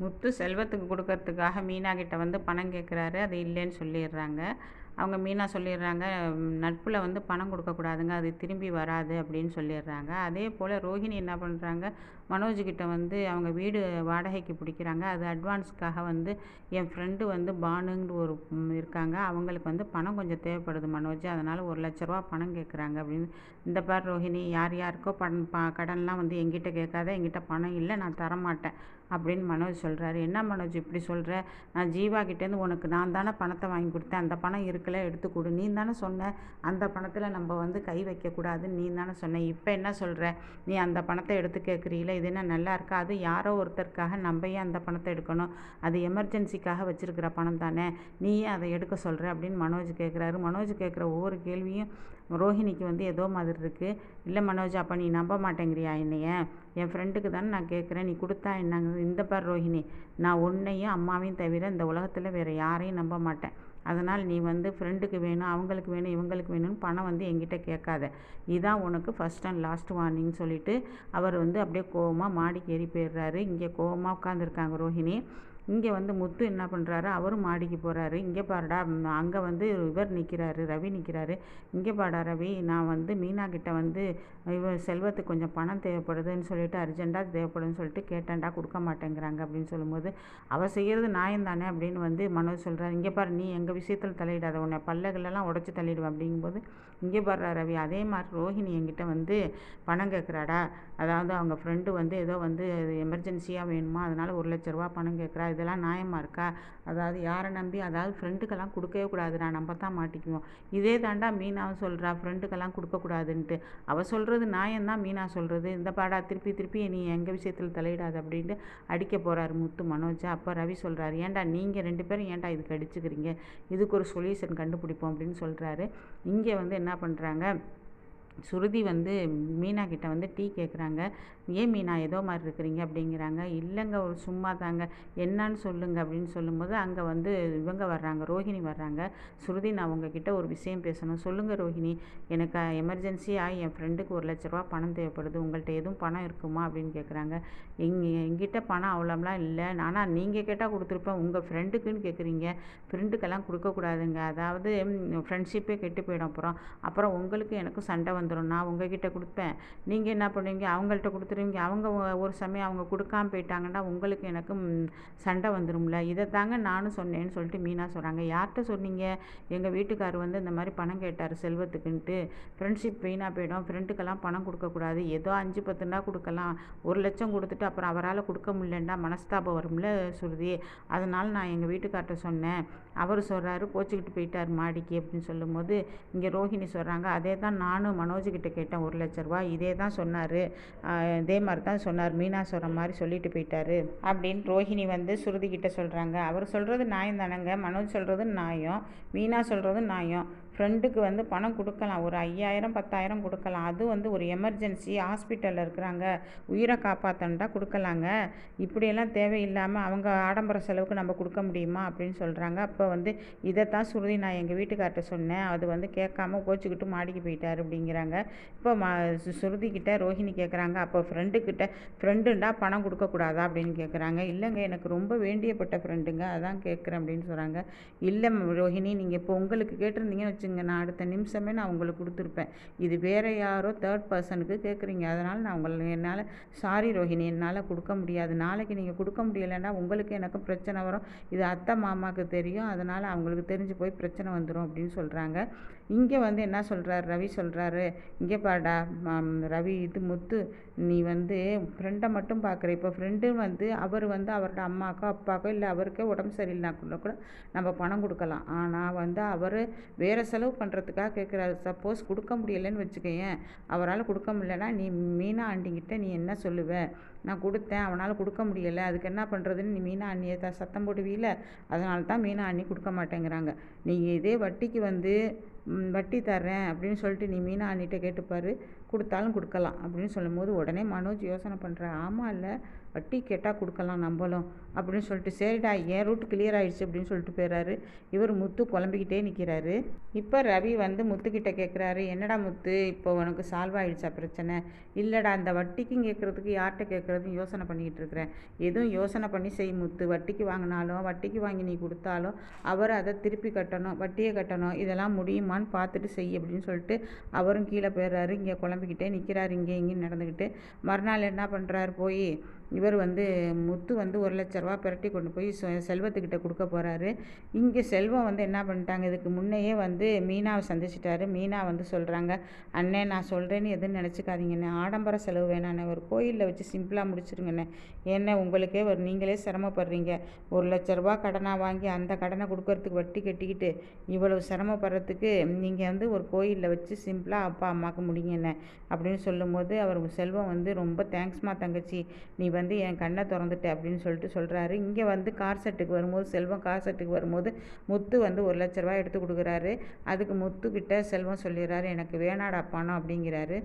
முத்து செல்வத்துக்கு கொடுக்கறதுக்காக மீனா கிட்ட வந்து பணம் கேட்குறாரு அது இல்லைன்னு சொல்லிடுறாங்க. அவங்க மீனா சொல்லிடுறாங்க நட்பில் வந்து பணம் கொடுக்கக்கூடாதுங்க அது திரும்பி வராது அப்படின்னு சொல்லிடுறாங்க. அதே போல் ரோஹிணி என்ன பண்ணுறாங்க மனோஜ்கிட்ட வந்து அவங்க வீடு வாடகைக்கு பிடிக்கிறாங்க. அது அட்வான்ஸ்க்காக வந்து என் ஃப்ரெண்டு வந்து பானுங்கிற ஒரு இருக்காங்க. அவங்களுக்கு வந்து பணம் கொஞ்சம் தேவைப்படுது மனோஜ். அதனால் ஒரு லட்ச ரூபா பணம் கேட்குறாங்க அப்படின்னு. இந்த பார் ரோஹிணி யார் யாருக்கோ பணம் ப கடன்லாம் வந்து எங்கிட்ட கேட்காத எங்கிட்ட பணம் இல்லை நான் தரமாட்டேன். அப்படின்னு மனோஜ் சொல்கிறாரு என்ன மனோஜ் இப்படி சொல்கிற நான் ஜீவா கிட்டேருந்து உனக்கு நான் தானே பணத்தை வாங்கி கொடுத்தேன். அந்த பணம் இருக்கல எடுத்து கொடு. நீ தானே சொன்ன அந்த பணத்தில் நம்ம வந்து கை வைக்கக்கூடாதுன்னு நீ தானே சொன்ன. இப்போ என்ன சொல்கிற நீ அந்த பணத்தை எடுத்து கேட்குறீல இது என்ன நல்லா இருக்கா? அது யாரோ ஒருத்தருக்காக நம்ம ஏன் அந்த பணத்தை எடுக்கணும்? அது எமர்ஜென்சிக்காக வச்சுருக்கிற பணம் தானே? நீ அதை எடுக்க சொல்கிற அப்படின்னு மனோஜ் கேட்குறாரு மனோஜ் கேட்குற ஒவ்வொரு கேள்வியும் ரோஹிணிக்கு வந்து ஏதோ மாதிரி இருக்குது இல்லை மனோஜ் அப்போ நீ நம்ப மாட்டேங்கிறியா என்னைய? என் ஃப்ரெண்டுக்கு தானே நான் கேட்குறேன். நீ கொடுத்தா என்னங்க? இந்த பார் ரோஹிணி நான் உன்னையும் அம்மாவையும் தவிர இந்த உலகத்தில் வேறு யாரையும் நம்ப மாட்டேன். அதனால் நீ வந்து ஃப்ரெண்டுக்கு வேணும் அவங்களுக்கு வேணும் இவங்களுக்கு வேணும்னு பணம் வந்து எங்கிட்ட கேட்காத. இதான் உனக்கு ஃபஸ்ட் அண்ட் லாஸ்ட் வார்னிங் சொல்லிட்டு அவர் வந்து அப்படியே கோவமாக மாடிக்கு ஏறி போயிடுறாரு. இங்கே கோவமாக உட்காந்துருக்காங்க ரோஹிணி. இங்கே வந்து முத்து என்ன பண்ணுறாரு அவரும் மாடிக்கு போகிறாரு இங்கே பாருடா அங்கே வந்து இவர் நிற்கிறாரு ரவி நிற்கிறாரு இங்கே பாடா ரவி நான் வந்து மீனா கிட்ட வந்து இவ செல்வத்துக்கு கொஞ்சம் பணம் தேவைப்படுதுன்னு சொல்லிட்டு அர்ஜென்ட்டாக தேவைப்படுதுன்னு சொல்லிட்டு கேட்டேன்டா கொடுக்க மாட்டேங்கிறாங்க அப்படின்னு சொல்லும்போது அவள் செய்கிறது நியாயம் தானே அப்படின்னு வந்து மனோஜ் சொல்கிறார் இங்கே பாரு நீ எங்கள் விஷயத்தில் தலையிடாத உன்னை பல்லகளெல்லாம் உடச்சி தள்ளிடுவேன் அப்படிங்கும்போது இங்கே பாடுறா ரவி அதே மாதிரி ரோஹிணி என்கிட்ட வந்து பணம் கேட்குறாடா அதாவது அவங்க ஃப்ரெண்டு வந்து ஏதோ வந்து எமர்ஜென்சியாக வேணுமா? அதனால் ஒரு லட்ச ரூபா பணம் கேட்குறா இதெல்லாம் நியாயமாக இருக்கா? அதாவது யாரை நம்பி? அதாவது ஃப்ரெண்டுக்கெல்லாம் கொடுக்கவே கூடாதுடா நம்ம தான் மாட்டிக்குவோம். இதே தாண்டா மீனாவும் சொல்கிறா ஃப்ரெண்டுக்கெல்லாம் கொடுக்கக்கூடாதுன்ட்டு அவள் சொல்கிறது நியாயம்தான் மீனா சொல்கிறது இந்த பாடா திருப்பி திருப்பி நீ எங்கள் விஷயத்தில் தலையிடாது அப்படின்ட்டு அடிக்க போகிறாரு முத்து மனோஜ். அப்போ ரவி சொல்கிறாரு ஏன்டா நீங்கள் ரெண்டு பேரும் ஏன்டா இதுக்கு அடிச்சுக்கிறீங்க? இதுக்கு ஒரு சொல்யூஷன் கண்டுபிடிப்போம் அப்படின்னு சொல்கிறாரு இங்கே வந்து என்ன பண்ணுறாங்க சுருதி வந்து மீனா கிட்ட வந்து டீ கேட்குறாங்க ஏன் மீனா ஏதோ மாதிரி இருக்கிறீங்க? அப்படிங்கிறாங்க. இல்லைங்க ஒரு சும்மா தாங்க என்னன்னு சொல்லுங்க. அப்படின்னு சொல்லும்போது அங்கே வந்து இவங்க வர்றாங்க ரோஹிணி வர்றாங்க. சுருதி நான் உங்ககிட்ட ஒரு விஷயம் பேசணும். சொல்லுங்கள் ரோஹிணி. எனக்கு எமர்ஜென்சியாக என் ஃப்ரெண்டுக்கு ஒரு லட்ச ரூபா பணம் தேவைப்படுது. உங்கள்கிட்ட எதுவும் பணம் இருக்குமா? அப்படின்னு கேட்குறாங்க எங் எங்கிட்ட பணம் அவ்வளோலாம் இல்லை. ஆனால் நீங்கள் கேட்டால் கொடுத்துருப்பேன். உங்கள் ஃப்ரெண்டுக்குன்னு கேட்குறீங்க ஃப்ரெண்டுக்கெல்லாம் கொடுக்கக்கூடாதுங்க. அதாவது ஃப்ரெண்ட்ஷிப்பே கெட்டு போயிடும் அப்புறம் அப்புறம் உங்களுக்கு எனக்கும் சண்டை வந்துடும் நான் உங்ககிட்ட கொடுப்பேன். நீங்கள் என்ன பண்ணுவீங்க? அவங்கள்ட்ட கொடுத்துருவீங்க. அவங்க ஒரு சமயம் அவங்க கொடுக்காம போயிட்டாங்கன்னா உங்களுக்கு எனக்கும் சண்டை வந்துடும்ல இதை தாங்க நானும் சொன்னேன்னு சொல்லிட்டு மீனா சொல்கிறாங்க யார்கிட்ட சொன்னீங்க? எங்கள் வீட்டுக்காரர் வந்து இந்த மாதிரி பணம் கேட்டார் செல்வத்துக்குன்ட்டு. ஃப்ரெண்ட்ஷிப் வீணாக போயிடும். ஃப்ரெண்டுக்கெல்லாம் பணம் கொடுக்கக்கூடாது ஏதோ அஞ்சு பத்துனா கொடுக்கலாம். ஒரு லட்சம் கொடுத்துட்டு அப்புறம் அவரால் கொடுக்க முடியலன்னா மனஸ்தாபம் வரும்ல சுருதி. அதனால் நான் எங்கள் வீட்டுக்கார்ட்ட சொன்னேன். அவர் சொல்கிறாரு கோச்சிக்கிட்டு போயிட்டார் மாடிக்கு அப்படின்னு சொல்லும்போது இங்கே ரோஹிணி சொல்கிறாங்க அதே தான் நானும் மனோஜ்கிட்ட கேட்டேன் ஒரு லட்ச ரூபா இதே தான் சொன்னார். இதே மாதிரி தான் சொன்னார். மீனா சொல்கிற மாதிரி சொல்லிட்டு போயிட்டாரு. அப்படின்னு ரோஹிணி வந்து சுருதி கிட்ட சொல்கிறாங்க அவர் சொல்கிறது நியாயம் தானங்க. மனோஜ் சொல்கிறது நியாயம். மீனா சொல்கிறது நியாயம். ஃப்ரெண்டுக்கு வந்து பணம் கொடுக்கலாம். ஒரு ஐயாயிரம் பத்தாயிரம் கொடுக்கலாம். அது வந்து ஒரு எமர்ஜென்சி. ஹாஸ்பிட்டலில் இருக்கிறாங்க. உயிரை காப்பாற்றண்டா கொடுக்கலாங்க. இப்படியெல்லாம் தேவையில்லாமல் அவங்க ஆடம்பர செலவுக்கு நம்ம கொடுக்க முடியுமா அப்படின்னு சொல்கிறாங்க அப்போ வந்து இதைத்தான் சுருதி நான் எங்கள் வீட்டுக்கார்ட்ட சொன்னேன். அது வந்து கேட்காம கோச்சிக்கிட்டு மாடிக்கு போயிட்டார் அப்படிங்கிறாங்க இப்போ மா சு- ரோஹிணி கேட்குறாங்க அப்போ ஃப்ரெண்டுக்கிட்ட ஃப்ரெண்டுண்டா பணம் கொடுக்கக்கூடாதா அப்படின்னு கேட்குறாங்க இல்லைங்க எனக்கு ரொம்ப வேண்டியப்பட்ட ஃப்ரெண்டுங்க அதான் கேட்குறேன் அப்படின்னு சொல்கிறாங்க இல்லை ரோஹிணி நீங்கள் இப்போ உங்களுக்கு கேட்டிருந்தீங்கன்னு வச்சுங்க நான் அடுத்த நிமிஷமே நான் உங்களுக்கு கொடுத்துருப்பேன். இது வேற யாரோ தேர்ட் பர்சனுக்கு கேட்குறீங்க அதனால் நான் உங்களை என்னால் சாரி ரோஹிணி என்னால் கொடுக்க முடியாது. நாளைக்கு நீங்கள் கொடுக்க முடியலைன்னா உங்களுக்கு எனக்கு பிரச்சனை வரும். இது அத்தை மாமாவுக்கு தெரியும். அதனால் அவங்களுக்கு தெரிஞ்சு போய் பிரச்சனை வந்துடும் அப்படின்னு சொல்கிறாங்க இங்கே வந்து என்ன சொல்கிறாரு ரவி சொல்கிறாரு இங்கே பாடா ரவி இது முத்து நீ வந்து ஃப்ரெண்டை மட்டும் பார்க்குற இப்போ ஃப்ரெண்டு வந்து அவர் வந்து அவரோட அம்மாக்கோ அப்பாக்கோ இல்லை அவருக்கே உடம்பு சரியில்லைனா கூட கூட நம்ம பணம் கொடுக்கலாம். ஆனால் வந்து அவர் வேறு செலவு பண்ணுறதுக்காக கேட்குறாரு சப்போஸ் கொடுக்க முடியலைன்னு வச்சுக்கோயேன் அவரால் கொடுக்க முடியலன்னா நீ மீனா ஆண்டிங்கிட்ட நீ என்ன சொல்லுவ? நான் கொடுத்தேன் அவனால் கொடுக்க முடியலை. அதுக்கு என்ன பண்ணுறதுன்னு நீ மீனா அண்ணியை த சத்தம் போடுவீல அதனால தான் மீனா அண்ணி கொடுக்க மாட்டேங்கிறாங்க. நீங்கள் இதே வட்டிக்கு வந்து வட்டி தர்றேன் அப்படின்னு சொல்லிட்டு நீ மீனா அண்ணிட்ட கேட்டுப்பார் கொடுத்தாலும் கொடுக்கலாம் அப்படின்னு சொல்லும்போது உடனே மனோஜ் யோசனை பண்ணுற ஆமாம் இல்லை வட்டி கேட்டால் கொடுக்கலாம் நம்மளும் அப்படின்னு சொல்லிட்டு சரிடா என் ரூட் கிளியர் ஆயிடுச்சு அப்படின்னு சொல்லிட்டு போயிடுறாரு இவர் முத்து குழம்பிக்கிட்டே நிற்கிறாரு இப்போ ரவி வந்து முத்துக்கிட்ட கேட்குறாரு என்னடா முத்து இப்போ உனக்கு சால்வ் ஆகிடுச்சா பிரச்சனை? இல்லைடா அந்த வட்டிக்கும் கேட்குறதுக்கு யார்கிட்ட கேட்குறதும் யோசனை பண்ணிக்கிட்டு இருக்கிறேன். எதுவும் யோசனை பண்ணி செய் முத்து வட்டிக்கு வாங்கினாலும் வட்டிக்கு வாங்கி நீ கொடுத்தாலும் அவர் அதை திருப்பி கட்டணும் வட்டியை கட்டணும் இதெல்லாம் முடியுமா? முடியுமான்னு பார்த்துட்டு செய் அப்படின்னு சொல்லிட்டு அவரும் கீழே போயிடுறாரு. இங்கே குழம்பிக்கிட்டே நிற்கிறாரு இங்கே இங்கேயும் நடந்துக்கிட்டு. மறுநாள் என்ன பண்ணுறாரு போய் இவர் வந்து முத்து வந்து ஒரு லட்ச ரூபா பிரட்டி கொண்டு போய் செல்வத்துக்கிட்ட கொடுக்க போகிறாரு இங்கே செல்வம் வந்து என்ன பண்ணிட்டாங்க? இதுக்கு முன்னையே வந்து மீனாவை சந்திச்சிட்டாரு. மீனா வந்து சொல்கிறாங்க அண்ணே நான் சொல்கிறேன்னு எதுவும் நினச்சிக்காதீங்கண்ணே. ஆடம்பர செலவு வேணாண்ணே. ஒரு கோயிலில் வச்சு சிம்பிளாக முடிச்சிருங்கண்ணே. ஏன்னா உங்களுக்கே ஒரு நீங்களே சிரமப்படுறீங்க. ஒரு லட்ச ரூபா கடனாக வாங்கி அந்த கடனை கொடுக்கறதுக்கு வட்டி கட்டிக்கிட்டு இவ்வளவு சிரமப்படுறதுக்கு நீங்கள் வந்து ஒரு கோயிலில் வச்சு சிம்பிளாக அப்பா அம்மாவுக்கு முடியுங்கண்ணே அப்படின்னு சொல்லும்போது அவர் செல்வம் வந்து ரொம்ப தேங்க்ஸ்மா தங்கச்சி. நீ வந்து வந்து என் கண்ணை திறந்துட்டேன் அப்படின்னு சொல்லிட்டு சொல்கிறாரு இங்கே வந்து கார் செட்டுக்கு வரும்போது செல்வம் கார் செட்டுக்கு வரும்போது முத்து வந்து ஒரு லட்ச ரூபா எடுத்து கொடுக்குறாரு. அதுக்கு முத்து கிட்ட செல்வம் சொல்லிடுறாரு எனக்கு வேணாடா பணம் அப்படிங்கிறாரு.